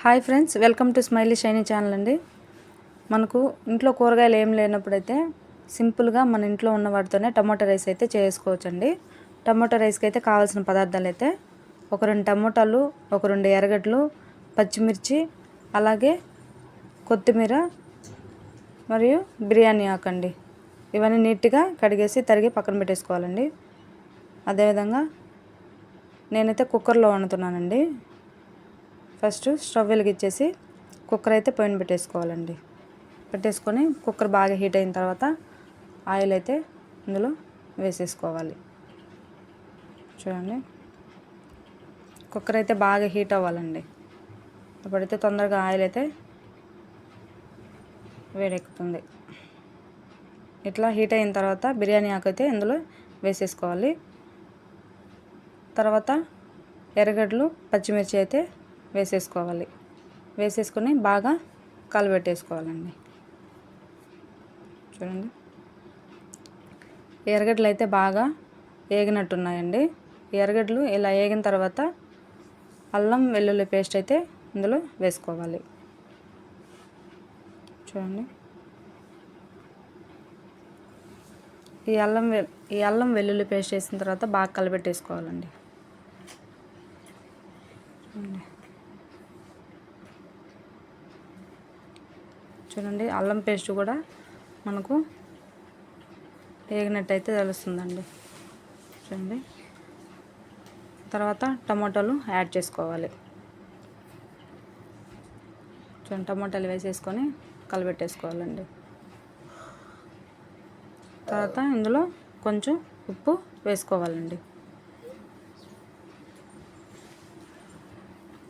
Hi friends welcome to smiley shiny channel అండి. మనకు ఇంట్లో కూరగాయలు ఏం లేనప్పుడైతే సింపుల్గా మన ఇంట్లో ఉన్న వాటితోనే టమాటో రైస్ అయితే చేసుకోవచ్చండి. టమాటో రైస్కి అయితే కావాల్సిన పదార్థాలు అయితే ఒక రెండు టమోటాలు ఒక రెండు ఎర్రగడ్డలు పచ్చిమిర్చి అలాగే కొత్తిమీర మరియు బిర్యానీ ఆకండి. ఇవన్నీ నీట్గా కడిగేసి తరిగి పక్కన పెట్టేసుకోవాలండి. అదేవిధంగా నేనైతే కుక్కర్లో వండుతున్నానండి. ఫస్ట్ స్టవ్ వెలిగించేసి కుక్కర్ అయితే పొయ్యిన పెట్టేసుకోవాలండి. పెట్టేసుకొని కుక్కర్ బాగా హీట్ అయిన తర్వాత ఆయిల్ అయితే ఇందులో వేసేసుకోవాలి. చూడండి. కుక్కర్ అయితే బాగా హీట్ అవ్వాలండి. అప్పుడైతే తొందరగా ఆయిల్ అయితే వేడెక్కుతుంది. ఇట్లా హీట్ అయిన తర్వాత బిర్యానీ ఆకు అయితే ఇందులో వేసేసుకోవాలి. తర్వాత ఎర్రగడ్డలు పచ్చిమిర్చి అయితే వేసేసుకోవాలి. వేసేసుకొని బాగా కలబెట్టేసుకోవాలండి. చూడండి. ఎర్రగడ్డలు అయితే బాగా ఏగినట్టున్నాయండి. ఎర్రగడ్డలు ఇలా ఏగిన తర్వాత అల్లం వెల్లుల్లి పేస్ట్ అయితే ఇందులో వేసుకోవాలి. చూడండి. ఈ అల్లం ఈ అల్లం వెల్లుల్లి పేస్ట్ వేసిన తర్వాత బాగా కలబెట్టేసుకోవాలండి. చూడండి అల్లం పేస్ట్ కూడా మనకు వేగినట్టయితే తెలుస్తుందండి. చూడండి. తర్వాత టమాటాలు యాడ్ చేసుకోవాలి. చూడండి టమాటాలు వేసేసుకొని కలబెట్టేసుకోవాలండి. తర్వాత ఇందులో కొంచెం ఉప్పు వేసుకోవాలండి.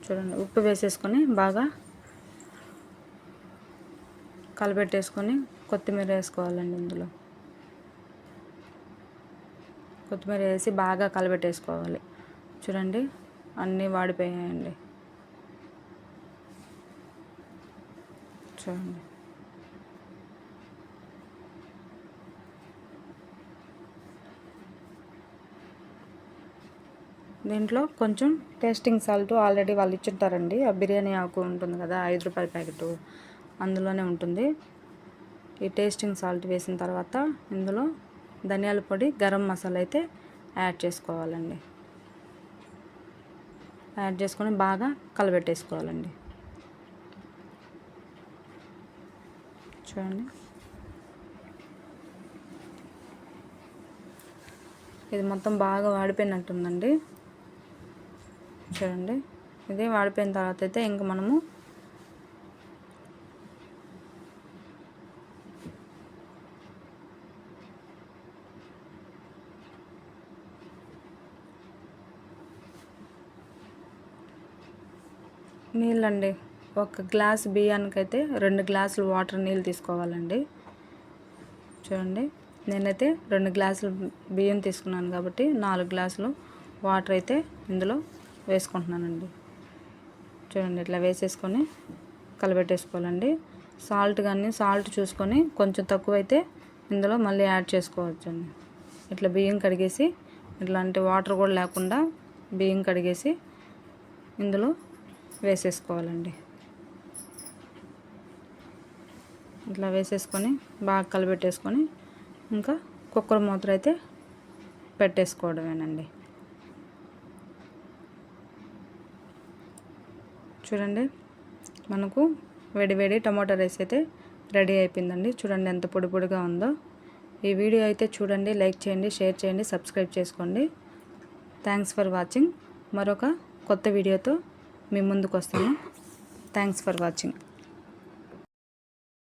చూడండి ఉప్పు వేసేసుకొని బాగా కలపెట్టేసుకొని కొత్తిమీర వేసుకోవాలండి ఇందులో. కొత్తిమీర వేసి బాగా కలపెట్టేసుకోవాలి చూడండి అన్నీ వాడిపోయాయండి. చూడండి. దీంట్లో కొంచెం టేస్టింగ్ సాల్ట్ ఆల్రెడీ వాళ్ళు ఇచ్చుంటారండి. ఆ బిర్యానీ ఆకు ఉంటుంది కదా ఐదు రూపాయల ప్యాకెట్. అందులోనే ఉంటుంది. ఈ టేస్టింగ్ సాల్ట్ వేసిన తర్వాత ఇందులో ధనియాల పొడి గరం మసాలా అయితే యాడ్ చేసుకోవాలండి. యాడ్ చేసుకొని బాగా కలబెట్టేసుకోవాలండి. చూడండి. ఇది మొత్తం బాగా వాడిపోయినట్టుందండి. చూడండి. ఇది వాడిపోయిన తర్వాత అయితే ఇంక మనము నీళ్ళండి. ఒక గ్లాస్ బియ్యానికైతే రెండు గ్లాసులు వాటర్ నీళ్ళు తీసుకోవాలండి. చూడండి. నేనైతే రెండు గ్లాసులు బియ్యం తీసుకున్నాను కాబట్టి నాలుగు గ్లాసులు వాటర్ అయితే ఇందులో వేసుకుంటున్నానండి. చూడండి ఇట్లా వేసేసుకొని కలబెట్టేసుకోవాలండి. సాల్ట్ కానీ సాల్ట్ చూసుకొని కొంచెం తక్కువైతే ఇందులో మళ్ళీ యాడ్ చేసుకోవచ్చండి. ఇట్లా బియ్యం కడిగేసి ఇట్లాంటి వాటర్ కూడా లేకుండా బియ్యం కడిగేసి ఇందులో వేసేసుకోవాలండి. ఇట్లా వేసేసుకొని బాగా కలిపెట్టేసుకొని ఇంకా కుక్కర్ మూత్ర అయితే పెట్టేసుకోవడమేనండి. చూడండి మనకు వేడి వేడి టమాటా రైస్ అయితే రెడీ అయిపోయిందండి. చూడండి ఎంత పొడి పొడిగా ఉందో. ఈ వీడియో అయితే చూడండి లైక్ చేయండి షేర్ చేయండి సబ్స్క్రైబ్ చేసుకోండి. Thanks for watching. మరొక కొత్త వీడియోతో మీ ముందుకు వస్తాను థ్యాంక్స్ ఫర్ వాచింగ్